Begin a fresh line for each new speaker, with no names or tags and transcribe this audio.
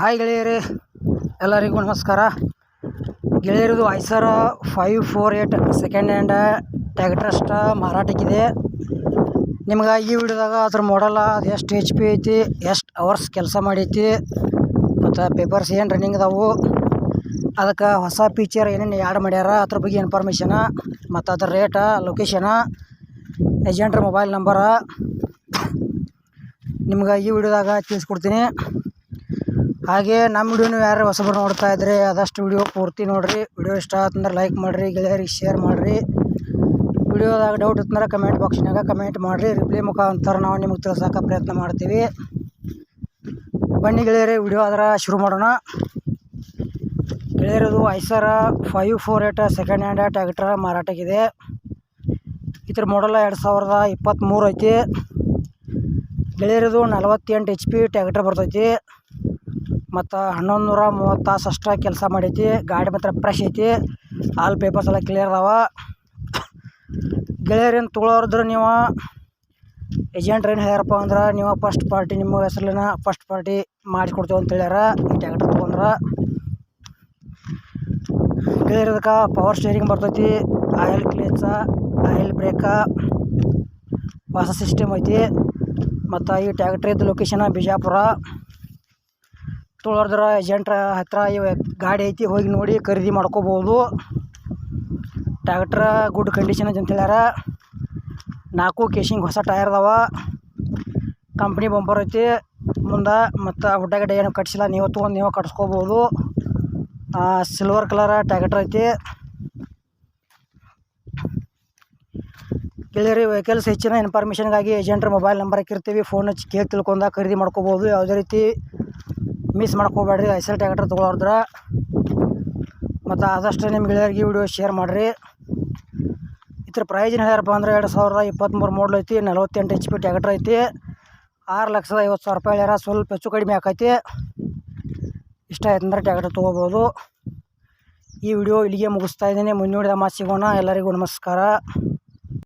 Hi ಗೆಳೆಯರೇ, ಎಲ್ಲರಿಗೂ ನಮಸ್ಕಾರ. ಗೆಳೆಯರದು Eicher five four eight second hand ಟ್ಯಾಕ್ಟ್ರಸ್ಟ ಮಾರಾಟಕ್ಕಿದೆ. ನಿಮ್ಗೆ ಈ ವಿಡಿಯೋದಾಗ ಅದ್ರ ಮಾಡಲ್ಲ ಅದು ಎಷ್ಟು ಎಚ್ ಪಿ ಐತಿ, ಎಷ್ಟು ಅವರ್ಸ್ ಕೆಲಸ ಮಾಡೈತಿ, ಮತ್ತು ಪೇಪರ್ಸ್ ಏನು ರನ್ನಿಂಗ್ ಅದಾವು, ಅದಕ್ಕೆ ಹೊಸ ಫೀಚರ್ ಏನೇನು ಆ್ಯಡ್ ಮಾಡ್ಯಾರ, ಅದ್ರ ಬಗ್ಗೆ ಇನ್ಫಾರ್ಮೇಷನ ಮತ್ತು ಅದ್ರ ರೇಟ ಲೊಕೇಶನ ಏಜೆಂಟ್ರ ಮೊಬೈಲ್ ನಂಬರ ನಿಮ್ಗೆ ಈ ವಿಡಿಯೋದಾಗ ತಿಳಿಸ್ಕೊಡ್ತೀನಿ. ಹಾಗೆ ನಮ್ಮ ವಿಡಿಯೋನು ಯಾರು ಹೊಸಬರು ನೋಡ್ತಾ ಇದ್ರೆ ಆದಷ್ಟು ವಿಡಿಯೋ ಪೂರ್ತಿ ನೋಡಿರಿ. ವಿಡಿಯೋ ಇಷ್ಟ ಆತಂದ್ರೆ ಲೈಕ್ ಮಾಡಿರಿ, ಗೆಳೆಯರಿಗೆ ಶೇರ್ ಮಾಡಿರಿ. ವಿಡಿಯೋದಾಗ ಡೌಟ್ ಇತ್ತಂದ್ರೆ ಕಮೆಂಟ್ ಬಾಕ್ಸ್ನಾಗ ಕಮೆಂಟ್ ಮಾಡಿರಿ. ರಿಪ್ಲೈ ಮುಖಾಂತರ ನಾವು ನಿಮಗೆ ತಿಳ್ಸೋಕೆ ಪ್ರಯತ್ನ ಮಾಡ್ತೀವಿ. ಬನ್ನಿ ಗೆಳೆಯರೇ ವಿಡಿಯೋ ಆದ್ರೆ ಶುರು ಮಾಡೋಣ. ಗೆಳೆಯರದು Eicher five four eight second hand tractor ಮಾರಾಟಕ್ಕಿದೆ. ಇದ್ರ ಮಾಡಲ್ಲ ಎರಡು ಸಾವಿರದ ಇಪ್ಪತ್ತ್ಮೂರು ಐತಿ ಗೆಳೆಯರದು ನಲವತ್ತೆಂಟು ಎಚ್ ಪಿ ಟ್ಯಾಕ್ಟ್ರ್ ಬರ್ತೈತಿ. ಮತ್ತು ಹನ್ನೊಂದು ನೂರ ಮೂವತ್ತು ತಾಸು ಅಷ್ಟೇ ಕೆಲಸ ಮಾಡೈತಿ. ಗಾಡಿ ಮಾತ್ರ ಫ್ರೆಶ್ ಐತಿ. ಆಲ್ ಪೇಪರ್ಸ್ ಎಲ್ಲ ಕ್ಲಿಯರ್ ಅದಾವ. ಗೆಳೆಯರೇನು ತೊಗೊಳೋರಿದ್ರೆ ನೀವು? ಏಜೆಂಟ್ ಏನು ಹೇಳ್ಯಾರಪ್ಪ ಅಂದ್ರೆ ನೀವು ಫಸ್ಟ್ ಪಾರ್ಟಿ ನಿಮ್ಮ ಹೆಸರಿನ ಫಸ್ಟ್ ಪಾರ್ಟಿ ಮಾಡಿಕೊಡ್ತೇವೆ ಅಂತ ಹೇಳ್ಯಾರ. ಈ ಟ್ಯಾಕ್ಟರ್ ತೊಗೊಂಡ್ರೆ. ಗೆಳೆಯರದಕ್ಕೆ ಪವರ್ ಸ್ಟೇರಿಂಗ್ ಬರ್ತೈತಿ. ಆಯಿಲ್ ಕ್ಲೇಚ ಆಯಿಲ್ ಬ್ರೇಕ ಹೊಸ ಸಿಸ್ಟಮ್ ಐತಿ. ಮತ್ತು ಈ ಟ್ಯಾಕ್ಟ್ರಿದ್ದು ಲೊಕೇಶನ ಬಿಜಾಪುರ. ತೊಗೊಳೋದ್ರ ಏಜೆಂಟ್ರ ಹತ್ತಿರ ಇವ ಗಾಡಿ ಐತಿ ಹೋಗಿ ನೋಡಿ ಖರೀದಿ ಮಾಡ್ಕೋಬೋದು. ಟ್ಯಾಕ್ಟ್ರ ಗುಡ್ ಕಂಡೀಷನ್ ಅಂತ ಹೇಳ್ಯಾರ. ನಾಲ್ಕು ಕೇಶಿಂಗ್ ಹೊಸ ಟೈರ್ ಅದಾವ. ಕಂಪ್ನಿ ಬಂಪರ್ ಐತಿ. ಮುಂದೆ ಮತ್ತು ಹುಡ್ಡಗಡ್ಡೆ ಏನು ಕಟ್ಸಿಲ್ಲ. ನೀವು ತೊಗೊಂಡು ನೀವು ಕಟ್ಸ್ಕೋಬೋದು. ಸಿಲ್ವರ್ ಕಲರ್ ಟ್ಯಾಕ್ಟ್ರ್ ಐತಿ. ಗೆಳೆಯರಿ ವೆಹಿಕಲ್ಸ್ ಹೆಚ್ಚಿನ ಇನ್ಫಾರ್ಮೇಷನ್ಗಾಗಿ ಏಜೆಂಟ್ರ ಮೊಬೈಲ್ ನಂಬರ್ ಹಾಕಿರ್ತೀವಿ. ಫೋನ್ ಹಚ್ಚಿ ಕೇಳಿ ತಿಳ್ಕೊಂಡ ಖರೀದಿ ಮಾಡ್ಕೋಬೋದು. ಯಾವುದೇ ರೀತಿ ಮಿಸ್ ಮಾಡ್ಕೋಬೇಡ್ರಿ ಐಸಲ್ ಟ್ಯಾಕ್ಟರ್ ತೊಗೊಳೋದ್ರ ಮತ್ತು ಆದಷ್ಟು ನಿಮ್ಮ ಗೆಳೆಯರಿಗೆ ವಿಡಿಯೋ ಶೇರ್ ಮಾಡಿರಿ. ಇದ್ರ ಪ್ರೈಸ್ ಏನು ಹೇಳ್ಯಾರಪ್ಪ ಅಂದ್ರೆ ಎರಡು ಸಾವಿರದ ಇಪ್ಪತ್ತ್ಮೂರು ಮಾಡಲ್ ಐತಿ, ನಲವತ್ತೆಂಟು ಎಚ್ ಪಿ ಟ್ಯಾಕ್ಟರ್ ಐತಿ. ಆರು ಲಕ್ಷದ ಐವತ್ತು ಸಾವಿರ ರೂಪಾಯಿ ಹೇಳ್ಯಾರ, ಸ್ವಲ್ಪ ಹೆಚ್ಚು ಕಡಿಮೆ ಆಕೈತಿ. ಇಷ್ಟ ಆಯ್ತು ಅಂದ್ರೆ ಟ್ಯಾಕ್ಟರ್ ತೊಗೋಬೋದು. ಈ ವಿಡಿಯೋ ಇಲ್ಲಿಗೆ ಮುಗಿಸ್ತಾ ಇದ್ದೀನಿ. ಮುಂದೂಡಿದ ಮಾತು ಸಿಗೋಣ. ಎಲ್ಲರಿಗೂ ನಮಸ್ಕಾರ.